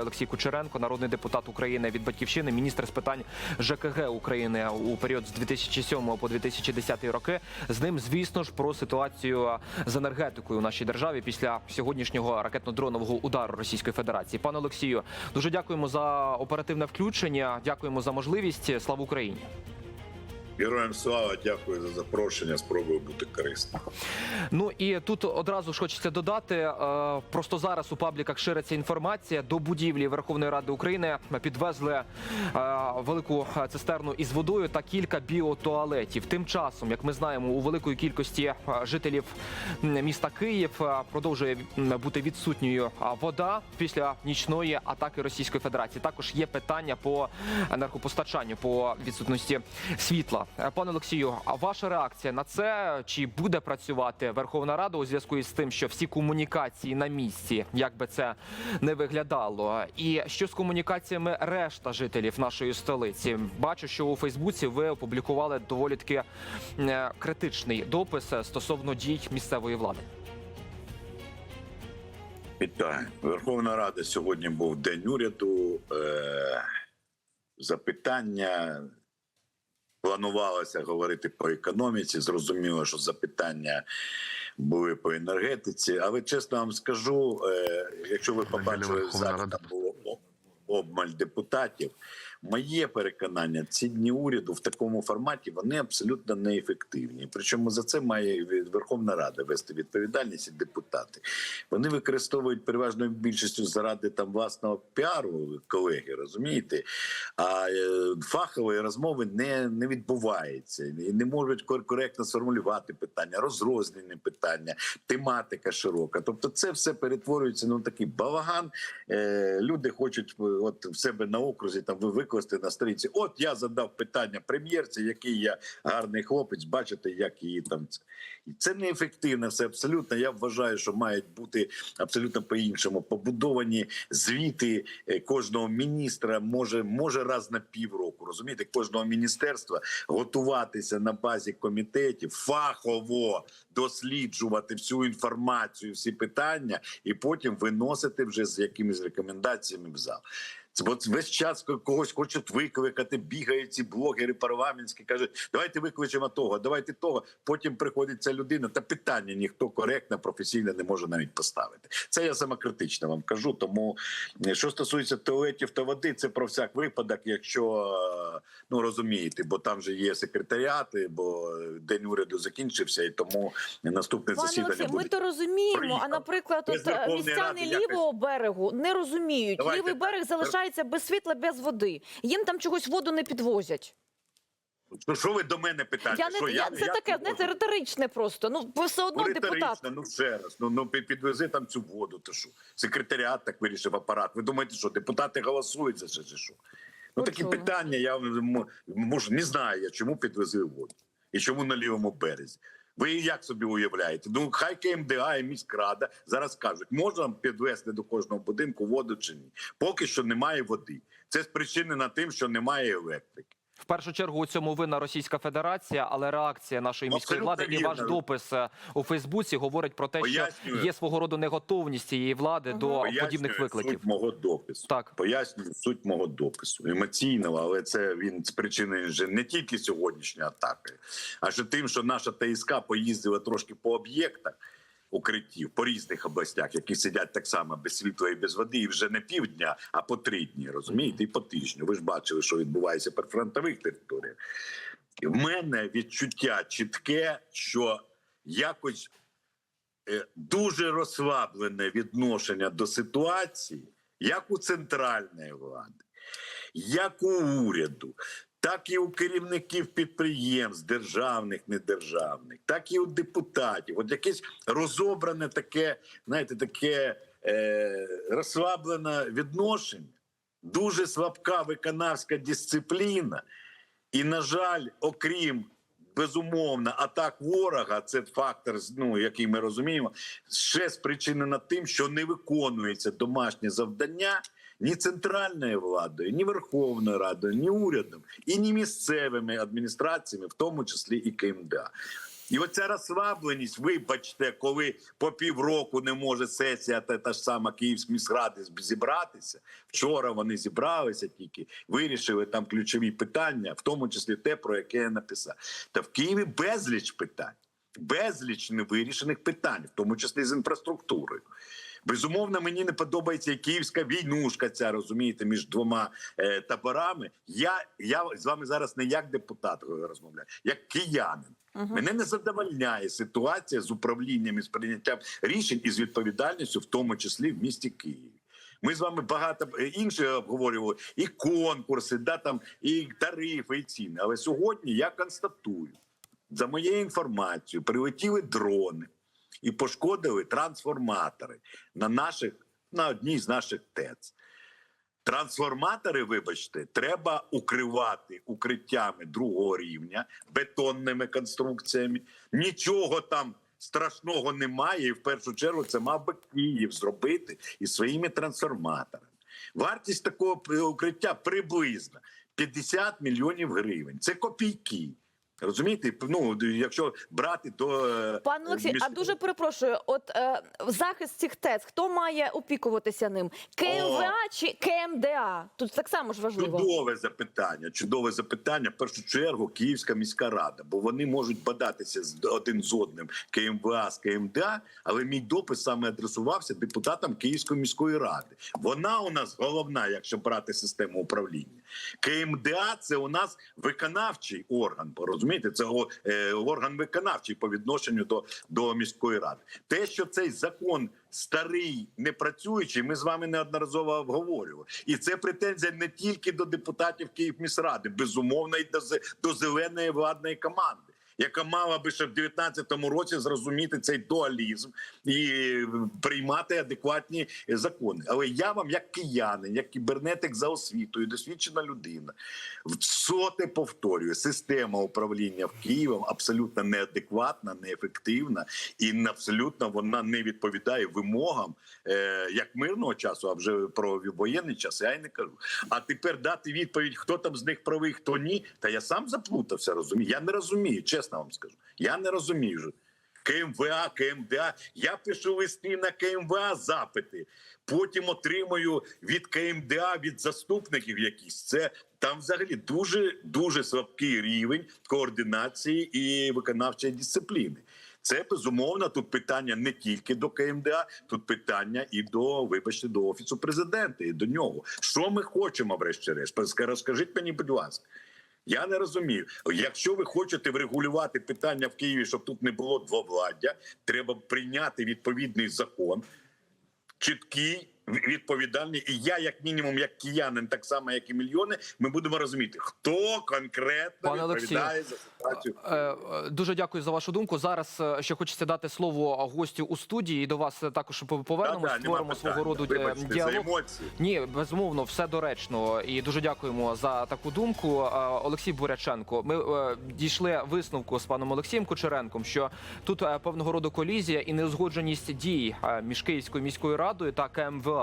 Олексій Кучеренко, народний депутат України від батьківщини, міністр з питань ЖКГ України у період з 2007 по 2010 роки. З ним, звісно ж, про ситуацію з енергетикою у нашій державі після сьогоднішнього ракетно-дронового удару Російської Федерації. Пане Олексію, дуже дякуємо за оперативне включення. Дякуємо за можливість. Слава Україні! Героям слава, дякую за запрошення. Спробую бути корисним. Ну і тут одразу ж хочеться додати. е, Просто зараз у пабліках шириться інформація до будівлі Верховної Ради України підвезли е, велику цистерну із водою та кілька біотуалетів. Тим часом, як ми знаємо, у великої кількості е, жителів міста Київ продовжує бути відсутньою вода після нічної атаки Російської Федерації. Також є питання по енергопостачанню, по відсутності світла. Е, Пане Олексію, а ваша реакція на це чи буде працювати Верховна Рада у зв'язку із тим, що всі комунікації на місці, як би це не виглядало, і що з комунікаціями решта жителів нашої столиці? Бачу, що у Фейсбуці ви опублікували доволі таки е, критичний допис стосовно дій місцевої влади. Вітаю. Верховна Рада сьогодні був день уряду. Е- запитання планувалося говорити по економіці. Зрозуміло, що запитання були по енергетиці. Але чесно вам скажу, е- якщо ви побачили Рада. там було обмаль депутатів. Моє переконання, ці дні уряду в такому форматі вони абсолютно неефективні. Причому за це має Верховна Рада вести відповідальність і депутати. Вони використовують переважною більшістю заради там власного піару, колеги, розумієте? А е, фахової розмови не, не відбувається і не можуть коректно сформулювати питання, розрознені питання, тематика широка. Тобто, це все перетворюється на такий балаган. Е, люди хочуть е, от в себе на окрузі там ви- викласти на сторінці. От я задав питання прем'єрці, який я гарний хлопець. Бачите, як її там це неефективно. Все абсолютно. Я вважаю, що мають бути абсолютно по-іншому побудовані звіти е, кожного міністра. Може, може раз на півроку. Розумієте, кожного міністерства готуватися на базі комітетів, фахово досліджувати всю інформацію, всі питання, і потім виносити вже з якимись рекомендаціями в зал. От весь час когось хочуть викликати, бігають ці блогери парламентські, кажуть, давайте викличемо того, давайте того. Потім приходить ця людина, та питання ніхто коректно, професійно не може навіть поставити. Це я самокритично вам кажу. Тому е, що стосується туалетів та води, це про всяк випадок, якщо е, ну розумієте, бо там же є секретаріати, бо день уряду закінчився, і тому наступне Пане засідання Олексій, буде. ми то розуміємо. Приїхав. А наприклад, от е, містяни Ради якось- лівого берегу не розуміють. Давайте Лівий берег залишається без світла, без води. Їм там чогось воду не підвозять. Ну, що ви до мене питаєте? Я не що, я, це я таке не риторичне просто. Ну ви все одно Ну, депутат. ну ще раз. Ну, ну підвези там цю воду. Ти що? Секретаріат так вирішив апарат. Ви думаєте, що депутати голосують за це чи що? Ну такі Почула. питання. Я м- можу не знаю я, чому підвезли воду і чому на лівому березі. Ви як собі уявляєте? Ну хай КМДА і міськрада зараз кажуть, можна підвести до кожного будинку воду чи ні. Поки що немає води. Це спричинено тим, що немає електрики. В першу чергу у цьому винна Російська Федерація, але реакція нашої міської Абсолютно влади і ваш допис е, у Фейсбуці говорить про те, що є свого роду неготовність цієї влади до Пояснюю подібних викликів. Суть мого допису. Так. Пояснюю суть мого допису емоційного, але це він спричинений вже не тільки сьогоднішньою атакою, а ще тим, що наша ТСК поїздила трошки по об'єктах укриттів по різних областях, які сидять так само без світла і без води, і вже не півдня, а по три дні. Розумієте, і по тижню. Ви ж бачили, що відбувається при фронтових територіях. В мене відчуття чітке, що якось е, дуже розслаблене відношення до ситуації, як у центральної влади, як у уряду, так і у керівників підприємств, державних, недержавних, так і у депутатів. От якесь розобране таке, знаєте, таке е, розслаблене відношення, дуже слабка виконавська дисципліна. І, на жаль, окрім безумовно атак ворога, це фактор, ну який ми розуміємо, ще спричинено тим, що не виконується домашнє завдання ні центральною владою, ні Верховною Радою, ні урядом і ні місцевими адміністраціями, в тому числі і КМДА. І оця розслабленість, вибачте, коли по півроку не може сесія та, та ж сама Київської міськради зібратися. Вчора вони зібралися тільки, вирішили там ключові питання, в тому числі те, про яке я написав. Та в Києві безліч питань, безліч невирішених питань, в тому числі з інфраструктурою. Безумовно, мені не подобається і київська війнушка. Ця розумієте, між двома е, таборами. Я, я з вами зараз не як депутат розмовляю, як киянин. Мене не задовольняє ситуація з управлінням і з прийняттям рішень і з відповідальністю, в тому числі в місті Києві. Ми з вами багато е, інших обговорювали і конкурси, да, там, і тарифи, і ціни. Але сьогодні я констатую, за моєю інформацією, прилетіли дрони і пошкодили трансформатори на наших на одній з наших ТЕЦ. Трансформатори, вибачте, треба укривати укриттями другого рівня, бетонними конструкціями. Нічого там страшного немає. І в першу чергу це мав би Київ зробити із своїми трансформаторами. Вартість такого укриття приблизно 50 мільйонів гривень. Це копійки. Розумієте? Ну, якщо брати до е, Пан Олексій, а дуже перепрошую, от е, захист цих ТЕЦ, хто має опікуватися ним? КМВА чи КМДА? Тут так само ж важливо. Чудове запитання. Чудове запитання. В першу чергу Київська міська рада, бо вони можуть бадатися з один з одним КМВА з КМДА, але мій допис саме адресувався депутатам Київської міської ради. Вона у нас головна, якщо брати систему управління. КМДА це у нас виконавчий орган. Розумієте, це е, орган виконавчий по відношенню до, до міської ради. Те, що цей закон старий, не працюючий, ми з вами неодноразово обговорювали. І це претензія не тільки до депутатів Київміськради, безумовно, і до, до зеленої владної команди. Яка мала би ще в 19-му році зрозуміти цей дуалізм і приймати адекватні закони. Але я вам, як киянин, як кібернетик за освітою, досвідчена людина, в соте повторюю, система управління в Києвом абсолютно неадекватна, неефективна і абсолютно вона не відповідає вимогам е, як мирного часу, а вже про воєнний час я й не кажу. А тепер дати відповідь, хто там з них правий, хто ні. Та я сам заплутався, розумію. Я не розумію, чесно вам скажу. Я не розумію. КМВА, КМДА. Я пишу листи на КМВА запити. Потім отримую від КМДА, від заступників якісь. Це там взагалі дуже дуже слабкий рівень координації і виконавчої дисципліни. Це безумовно тут питання не тільки до КМДА, тут питання і до, вибачте, до офісу президента, і до нього. Що ми хочемо, врешті-решт? Розкажіть мені, будь ласка. Я не розумію. Якщо ви хочете врегулювати питання в Києві, щоб тут не було двовладдя, треба прийняти відповідний закон, чіткий, відповідальний. І я, як мінімум, як киянин, так само як і мільйони, ми будемо розуміти, хто конкретно Пане відповідає за ситуацію. Е, е, Дуже дякую за вашу думку. Зараз е, ще хочеться дати слово гостю у студії. І до вас також пов- повернемось, Да-да, нема створимо свого роду Вибачте за емоції. Ні, безумовно, все доречно. І дуже дякуємо за таку думку. Олексій Буряченко. Ми е, дійшли висновку з паном Олексієм Кучеренком, що тут е, певного роду колізія і неузгодженість дій між Київською міською радою та КМВА.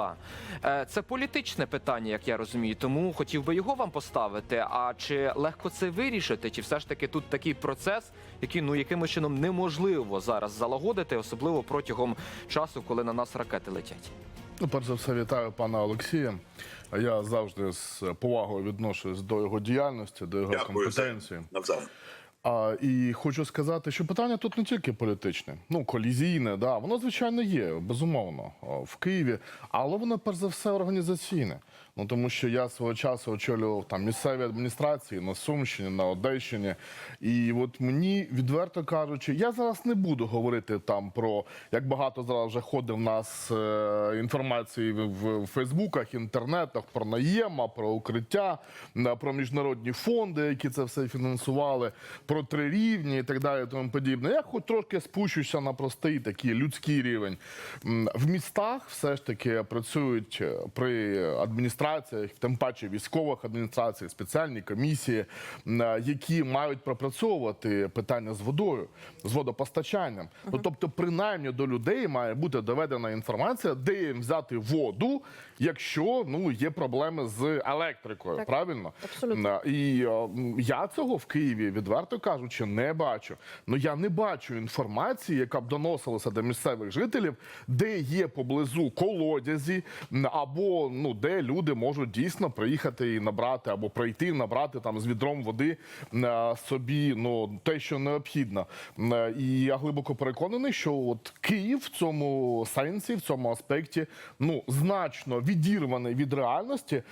Е, Це політичне питання, як я розумію. Тому хотів би його вам поставити. А чи легко це вирішити? Чи все ж таки тут такий процес, який ну якимось чином неможливо зараз залагодити, особливо протягом часу, коли на нас ракети летять? Ну, перш за все, вітаю пана Олексія. Я завжди з повагою відношусь до його діяльності, до його Дякую за компетенції. навзаєм. А, і хочу сказати, що питання тут не тільки політичне, ну колізійне, да, воно звичайно є, безумовно, в Києві, але воно перш за все організаційне. Ну тому що я свого часу очолював там місцеві адміністрації на Сумщині, на Одещині. І от мені відверто кажучи, я зараз не буду говорити там про як багато зараз вже ходить в нас е, інформації в, в Фейсбуках, інтернетах про наєма, про укриття, про міжнародні фонди, які це все фінансували, про три рівні і так далі. Тому подібне. Я хоч трошки спущуся на простий такий людський рівень. В містах все ж таки працюють е, при адміністраціях, тим паче військових адміністраціях, спеціальні комісії, е, які мають пропрацьовувати питання з водою, з водопостачанням. Ну тобто, принаймні до людей має бути доведена інформація, де їм взяти воду якщо ну є проблеми з електрикою, Так. правильно? Абсолютно. І е, м, я цього в Києві відверто кажучи, не бачу. Ну я не бачу інформації, яка б доносилася до місцевих жителів, де є поблизу колодязі, або ну де люди можуть дійсно приїхати і набрати, або прийти набрати там з відром води е, собі ну те, що необхідно. Е, І я глибоко переконаний, що от Київ в цьому сенсі, в цьому аспекті, ну значно відірваний від реальності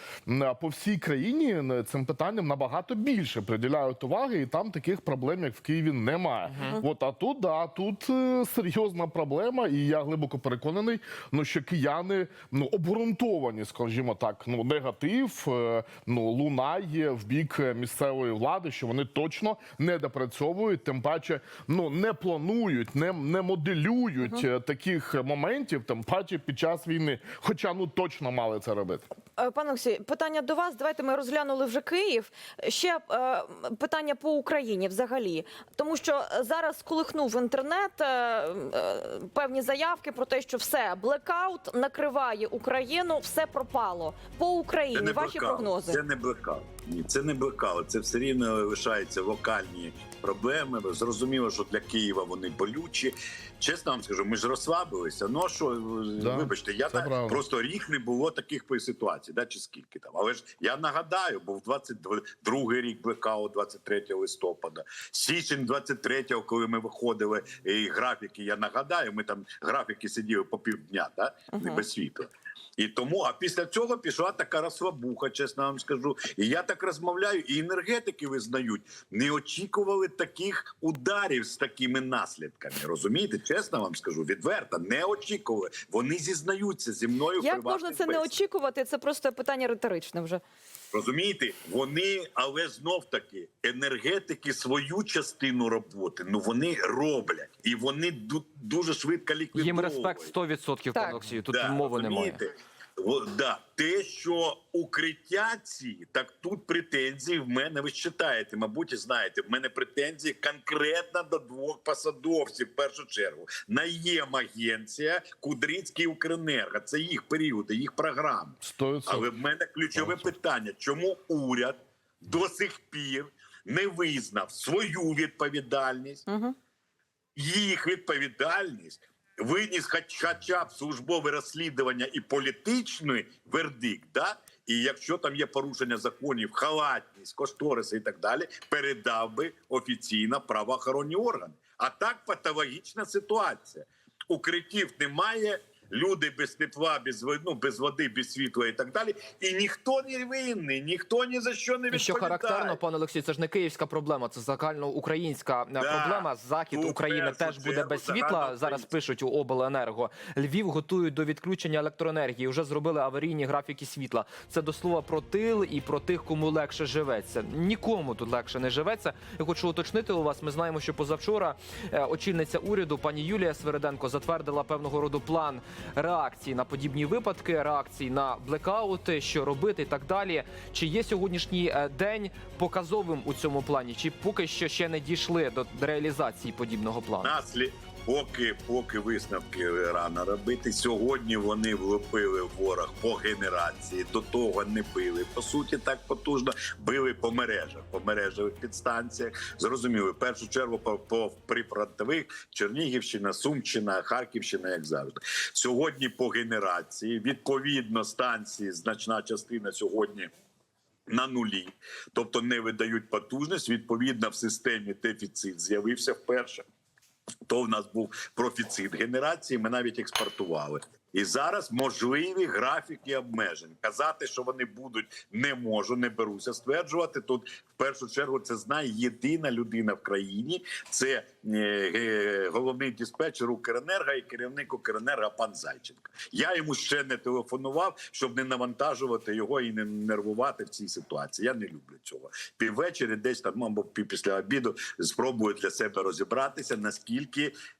по всій країні цим питанням набагато більше приділяють уваги, і там таких проблем, як в Києві, немає. От а тут да, тут е, серйозна проблема, і я глибоко переконаний, ну що кияни ну обґрунтовані, скажімо так, ну негатив е, ну лунає в бік місцевої влади, що вони точно не допрацьовують, тим паче ну не планують, не, не моделюють е, таких моментів, тим паче під час війни. Хоча ну точно мали це робити. Е, Пане Олексій, питання до вас. Давайте ми розглянули вже Київ. Ще е, питання по Україні взагалі, тому що зараз колихнув інтернет е, е, певні заявки про те, що все блекаут накриває Україну, все пропало по Україні. Ваші блекаут, прогнози. Це не блекаут. Ні, це не блекаут. Це все рівно лишаються локальні проблеми. Зрозуміло, що для Києва вони болючі. Чесно вам скажу, ми ж розслабилися. Ну а що, Да, вибачте, я так, правда. просто рік не було таких ситуацій, да, чи скільки там. Але ж я нагадаю, був 22 рік блекаут, 23 листопада, січень 23-го, коли ми виходили, і графіки, я нагадаю, ми там графіки сиділи по півдня, да, Мгм. без світла. І тому, а після цього пішла така розслабуха, чесно вам скажу. І я так розмовляю, і енергетики визнають, не очікували таких ударів з такими наслідками. Розумієте, чесно вам скажу, відверто, не очікували. Вони зізнаються зі мною. Як можна це не очікувати? Це просто питання риторичне вже. Розумієте, вони, але знов таки, енергетики свою частину роботи, ну вони роблять, і вони ду- дуже швидко ліквідовують. Їм респект 100%, пане Олексію. Тут Да, мови немає. розумієте? О, да. Те, що укриття ці, так тут претензії в мене, ви читаєте, мабуть, і знаєте, в мене претензії конкретно до двох посадовців, в першу чергу. Наємагенція, Кудрицький Укренерго. Це їх періоди, їх програми. Стоїть Але в мене ключове питання: чому уряд до сих пір не визнав свою відповідальність, Угу. їх відповідальність, виніс хоча б службове розслідування і політичний вердикт, да? і якщо там є порушення законів, халатність, кошториси і так далі, передав би офіційно правоохоронні органи. А так патологічна ситуація. Укриттів немає. Люди без тепла, без ну, без води, без світла і так далі. І ніхто не винний, ніхто ні за що не І що характерно, пане Олексію, це ж не київська проблема, це загальноукраїнська е, проблема. Захід тут України теж буде без світла. Зараз пишуть у обленерго. Львів готують до відключення електроенергії. Вже зробили аварійні графіки світла. Це до слова про тил і про тих, кому легше живеться. Нікому тут легше не живеться. Я хочу уточнити у вас. Ми знаємо, що позавчора е, очільниця уряду пані Юлія Свериденко затвердила певного роду план реакції на подібні випадки, реакції на блекаути, що робити і так далі. Чи є сьогоднішній е, день показовим у цьому плані? Чи поки що ще не дійшли до реалізації подібного плану? Наслід, поки, поки висновки рано робити. Сьогодні вони влупили ворог по генерації. До того не били. По суті, так потужно били по мережах, по мережевих підстанціях. Зрозуміли, в першу чергу по, по прифронтових Чернігівщина, Сумщина, Харківщина, як завжди. Сьогодні по генерації відповідно станції значна частина сьогодні. На нулі, тобто не видають потужність. Відповідно, в системі дефіцит з'явився вперше. То в нас був профіцит генерації. Ми навіть експортували. І зараз можливі графіки обмежень. Казати, що вони будуть, не можу, не беруся стверджувати. Тут в першу чергу це знає єдина людина в країні. Це е, головний диспетчер Укренерго і керівник Укренерго пан Зайченко. Я йому ще не телефонував, щоб не навантажувати його і не нервувати в цій ситуації. Я не люблю цього. Піввечері, десь там або після обіду, спробую для себе розібратися, наскільки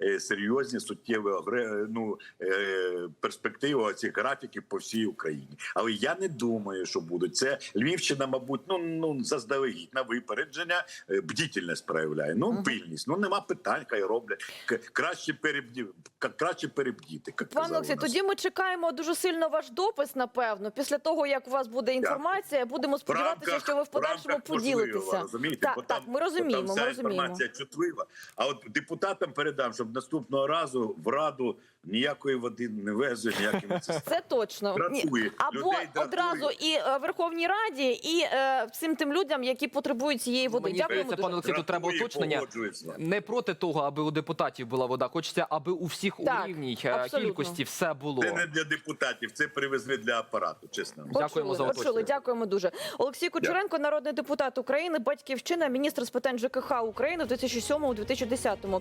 е, серйозні суттєві огре- ну, е, перспектива цих графіків по всій Україні. Але я не думаю, що будуть це Львівщина, мабуть, ну ну заздалегідь на випередження, е, бдітельність проявляє. Ну пильність. Ну нема питань, хай роблять краще перебді краще перебдіти. як казав Олексій, тоді ми чекаємо дуже сильно ваш допис. Напевно, після того як у вас буде інформація, будемо сподіватися, що ви в подальшому поділитеся. розумієте? Так, Бо так, там- ми розуміємо. бо там Ми вся розуміємо. інформація чутлива. А от депутатам передам, щоб наступного разу в раду ніякої води не везе, ніякими. Це точно Дратує. або Людей дратує. одразу і е, Верховній Раді, і е, всім тим людям, які потребують цієї води. Мені Дякуємо здається, дуже. пане Олексій, тут треба Дратує, уточнення. погоджуюсь. Не проти того, аби у депутатів була вода. Хочеться, аби у всіх Так, у рівній е, абсолютно. кількості все було. Це не для депутатів, це привезли для апарату, чесно. Дякуємо за почули. уточнення. Дякуємо дуже. Олексій Кучеренко, народний депутат України, батьківщина, міністр з питань ЖКХ України в 2007-2010